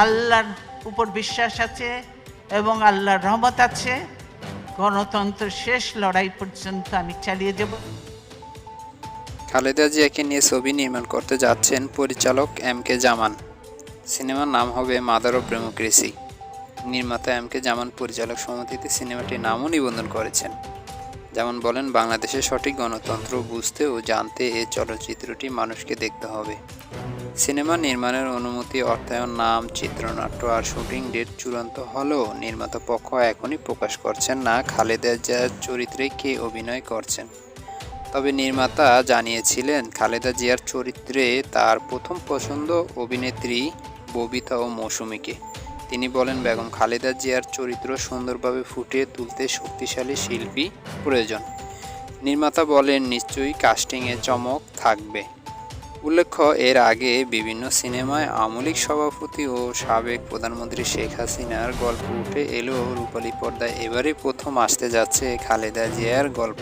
আল্লাহর উপর বিশ্বাস আছে এবং আল্লাহর রহমত আছে। গণতন্ত্র শেষ, লড়াই পর্যন্ত আমি চালিয়ে যাব। খালেদা জিয়াকে নিয়ে ছবি নির্মাণ করতে যাচ্ছেন পরিচালক এম কে জামান। সিনেমার নাম হবে মাদার অফ ডেমোক্রেসি। নির্মাতা এম কে জামান পরিচালক সমিতিতে সিনেমাটির নামও নিবন্ধন করেছেন। যেমন বলেন, বাংলাদেশের সঠিক গণতন্ত্র বুঝতে ও জানতে এ চলচ্চিত্রটি মানুষকে দেখতে হবে। সিনেমা নির্মাণের অনুমতি, অর্থায়ন, নাম, চিত্রনাট্য আর শুটিং ডেট চূড়ান্ত হলেও নির্মাতা পক্ষ এখনই প্রকাশ করছেন না। খালেদা জিয়ার চরিত্রে কে অভিনয় করছেন? তবে নির্মাতা জানিয়েছিলেন, খালেদা জিয়ার চরিত্রে তার প্রথম পছন্দ অভিনেত্রী ববিতা ও মৌসুমীকে। তিনি বলেন, বেগম খালেদা জিয়ার চরিত্র সুন্দরভাবে ফুটিয়ে তুলতে শক্তিশালী শিল্পী প্রয়োজন। নির্মাতা বলেন, নিশ্চয়ই কাস্টিংয়ে চমক থাকবে। উল্লেখ্য, এর আগে বিভিন্ন সিনেমায় আমলিক সভাপতি ও সাবেক প্রধানমন্ত্রী শেখ হাসিনার গল্প উঠে এলেও রূপালী পর্দায়। এবারই প্রথম আসতে যাচ্ছে খালেদা জিয়ার গল্প।